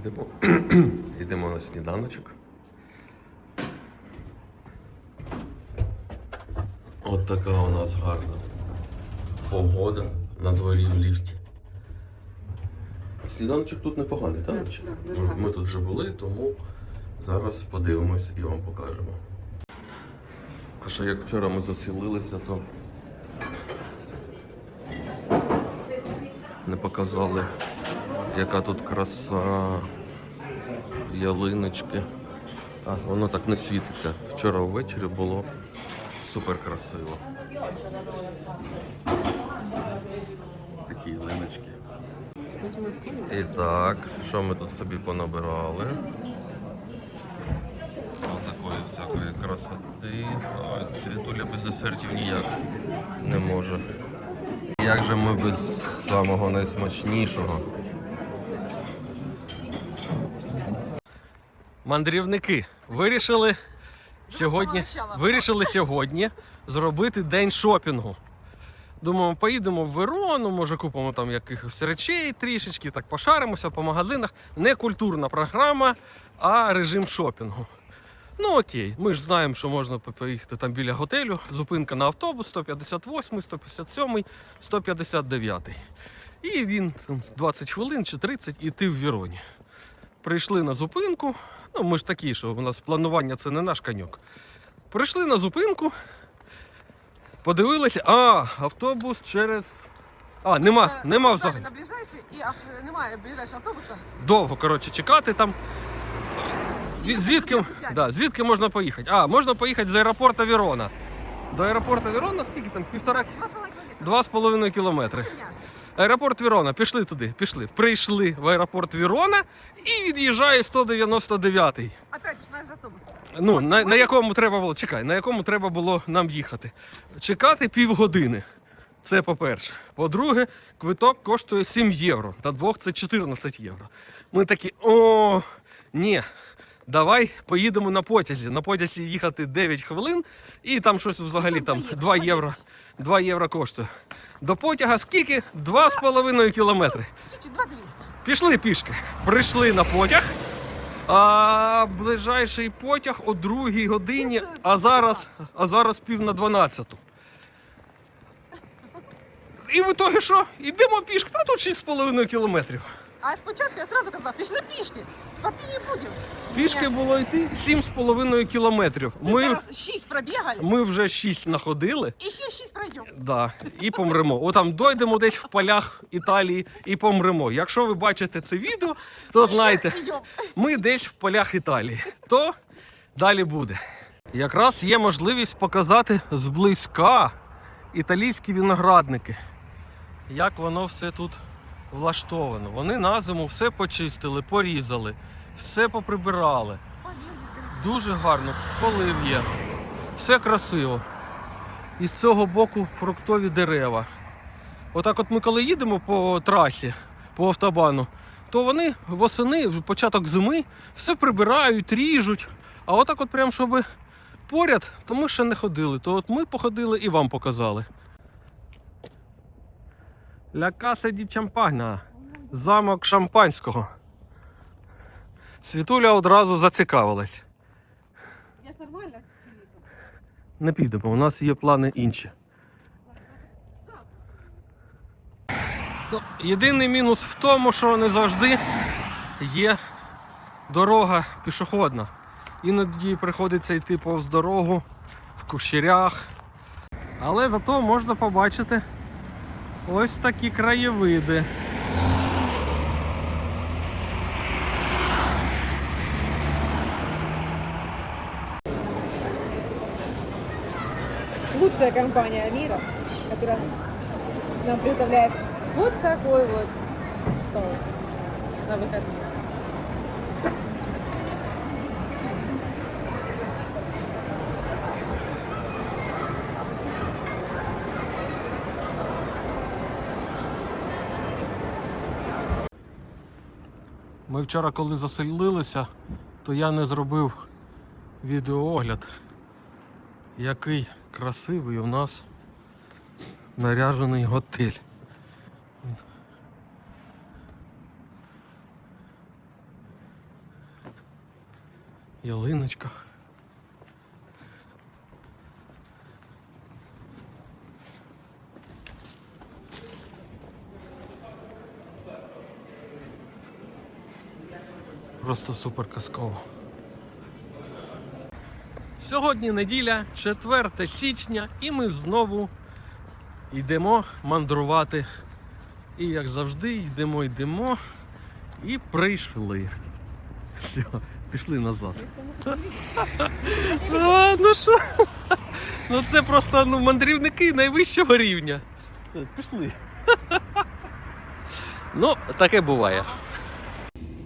Йдемо, йдемо на сніданочок. От така у нас гарна погода на дворі в ліфті. Сніданочок тут непоганий, так? Ми тут вже були, тому зараз подивимось і вам покажемо. А ще як вчора ми заселилися, то не показали, яка тут краса, ялиночки. А, воно так не світиться. Вчора ввечері було супер красиво. Такі ялиночки. І так, що ми тут собі понабирали? Ось такої всякої красоти. Ой, Світуля без десертів ніяк не може. Як же ми без самого найсмачнішого? Мандрівники вирішили сьогодні, вирішили сьогодні зробити день шопінгу. Думаємо, поїдемо в Верону, може купимо там якихось речей трішечки, так пошаримося по магазинах. Не культурна програма, а режим шопінгу. Ну окей, ми ж знаємо, що можна поїхати там біля готелю. Зупинка на автобус 158, 157, 159. І він там 20 хвилин чи 30 і ти в Віроні. Прийшли на зупинку. Ну, ми ж такі, що у нас планування це не наш коньок. Прийшли на зупинку, подивилися, а, автобус через. А, нема, нема взагалі. На ближайший і ав- немає ближайшого автобуса. довго коротше, чекати там. Звід- Звідки, да, звідки можна поїхати? А, можна поїхати з аеропорту Вірона. До аеропорту Вірона скільки там? Півтора Два з половиною кілометри. Аеропорт Вірона, пішли туди, пішли. Прийшли в аеропорт Вірона і від'їжджає 199-й. Опять ж наш автобус. Ну, на, на якому треба було, чекай, на якому треба було нам їхати. Чекати півгодини. Це по-перше. По-друге, квиток коштує 7 євро. Та двох це 14 євро. Ми такі, о, ні, давай поїдемо на потязі. На потязі їхати 9 хвилин, і там щось взагалі там 2 євро, 2 євро коштує. До потяга скільки? 2,5 кілометри. Пішли пішки. Прийшли на потяг. А ближайший потяг о другій годині, а зараз, а зараз пів на 12. І в ітогі що? Йдемо пішки, та тут 6,5 кілометрів. А спочатку я сразу казав, пішли пішки. Спортивні будемо. Пішки було йти 7,5 кілометрів. Ми, Зараз шість пробігали ми вже 6 находили. і ще шість пройдемо. Да, і помремо. О, там дойдемо десь в полях Італії і помремо. Якщо ви бачите це відео, то Йдемо. ми десь в полях Італії. То далі буде. Якраз є можливість показати зблизька італійські виноградники. Як воно все тут влаштовано. Вони на зиму все почистили, порізали, все поприбирали. Дуже гарно, полив є. Все красиво. І з цього боку фруктові дерева. Отак от ми коли їдемо по трасі, по автобану, то вони восени, початок зими, все прибирають, ріжуть. А отак от прям, щоб поряд, то ми ще не ходили. То от ми походили і вам показали. Ля Каса ді Чампагна. Замок шампанського. Світуля одразу зацікавилась. Я ж нормально. Не підемо, у нас є плани інші. Ну, єдиний мінус в тому, що не завжди є дорога пішохідна. Іноді приходиться йти повз дорогу в кущерях. Але зато можна побачити ось такі краєвиди. Лучшая компания мира, которая нам представляет вот такой вот стол на выходные. Ми вчора, коли заселилися, то я не зробив відеоогляд, який красивий у нас наряжений готель. Ялиночка. Просто супер казково. Сьогодні неділя, 4 січня, і ми знову йдемо мандрувати. І як завжди, йдемо, йдемо і прийшли. Все, пішли назад. А, ну що? Ну це просто ну, мандрівники найвищого рівня. Пішли. Ну, таке буває.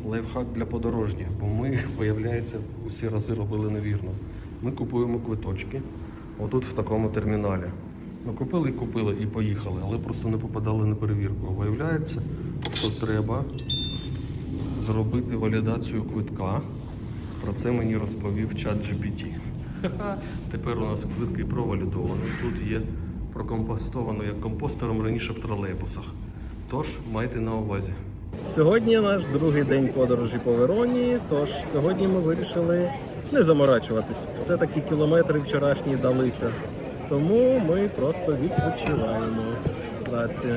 Лайфхак для подорожніх, бо ми, виявляється, усі рази робили невірно. Ми купуємо квиточки отут в такому терміналі. Ну, купили і купили і поїхали, але просто не попадали на перевірку. Виявляється, що треба зробити валідацію квитка. Про це мені розповів чат GPT. Тепер у нас квитки провалідовані. Тут є прокомпостовано як компостером раніше в тролейбусах. Тож майте на увазі. Сьогодні наш другий день подорожі по Вероні, тож сьогодні ми вирішили не заморачуватись. Все-таки кілометри вчорашні далися. Тому ми просто відпочиваємо. Праця.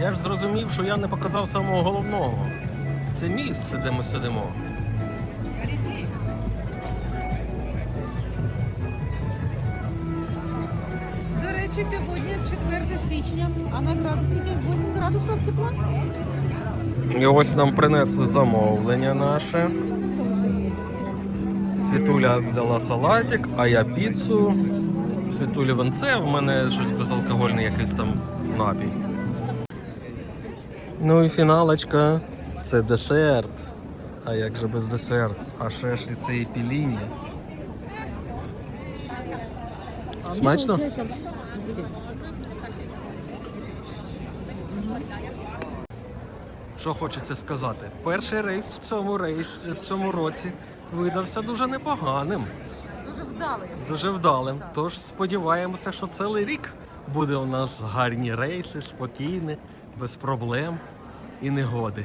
Я ж зрозумів, що я не показав самого головного. Це місце, де ми сидимо. До сьогодні 4 січня, а на градусниках 8 градусів тепла. І ось нам принесли замовлення наше. Світуля взяла салатик, а я піцу. Світулі венце, в мене щось безалкогольний якийсь там напій. Ну і фіналочка. Це десерт. А як же без десерт? А ще ж і це і піління. Смачно? Що хочеться сказати? Перший рейс в цьому рейс в цьому році видався дуже непоганим, Дуже вдалий. дуже вдалим. Тож сподіваємося, що цілий рік буде у нас гарні рейси, спокійні, без проблем і негоди.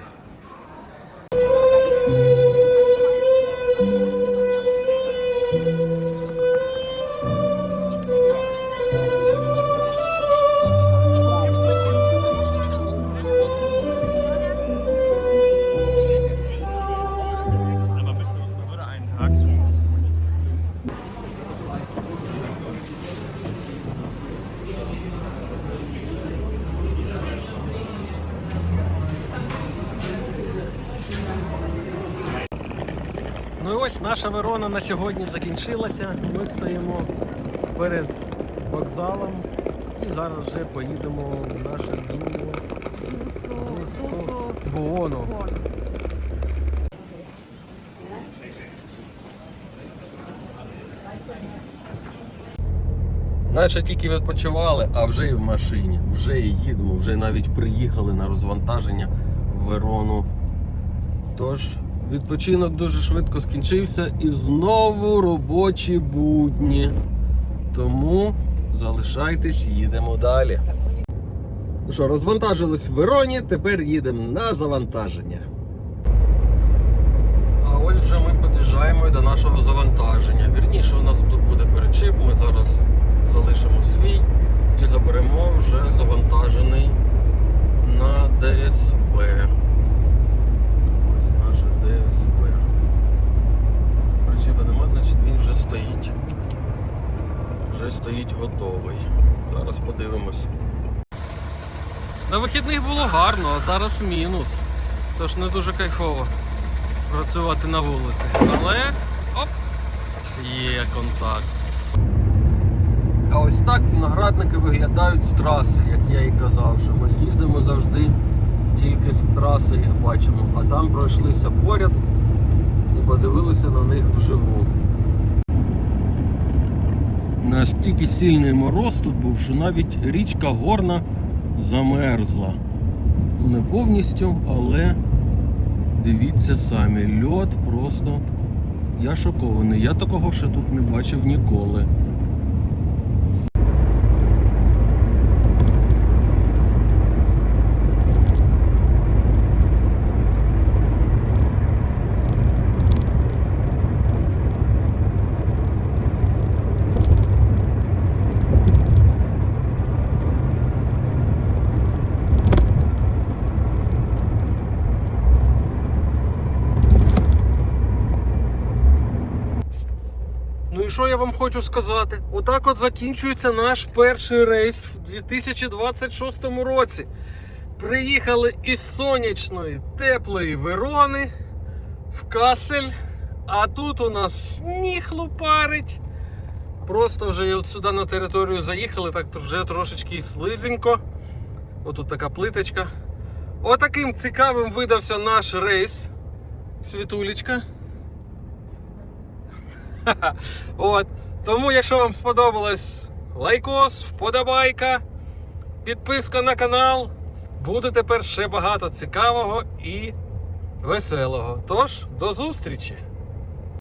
Ну і ось наша Верона на сьогодні закінчилася. Ми стоїмо перед вокзалом і зараз вже поїдемо в наше Буоно. Наче тільки відпочивали, а вже і в машині, вже і їдемо, вже навіть приїхали на розвантаження в Верону. Тож, відпочинок дуже швидко скінчився і знову робочі будні. Тому залишайтесь, їдемо далі. Ну що, розвантажились в Вероні, тепер їдемо на завантаження. А ось вже ми під'їжджаємо до нашого завантаження. Вірніше, у нас тут буде перечип. Ми зараз залишимо свій і заберемо вже завантажений на ДСВ. Ось наше ДСВ. Причіпа нема, значить він вже стоїть. Вже стоїть готовий. Зараз подивимось. На вихідних було гарно, а зараз мінус. Тож не дуже кайфово працювати на вулиці. Але оп! Є контакт. А ось так виноградники виглядають з траси, як я і казав, що ми їздимо завжди тільки з траси їх бачимо, а там пройшлися поряд і подивилися на них вживу. Настільки сильний мороз тут був, що навіть річка Горна замерзла. Не повністю, але дивіться самі, льод просто. Я шокований. Я такого ще тут не бачив ніколи. Що я вам хочу сказати? Отак от закінчується наш перший рейс в 2026 році. Приїхали із сонячної теплої Верони в Касель, а тут у нас сніг лупарить. Просто вже от сюди на територію заїхали, так вже трошечки слизенько. Отут така плиточка. Отаким цікавим видався наш рейс. Світулечка. От. Тому, якщо вам сподобалось, лайкос, вподобайка, підписка на канал. Буде тепер ще багато цікавого і веселого. Тож, до зустрічі!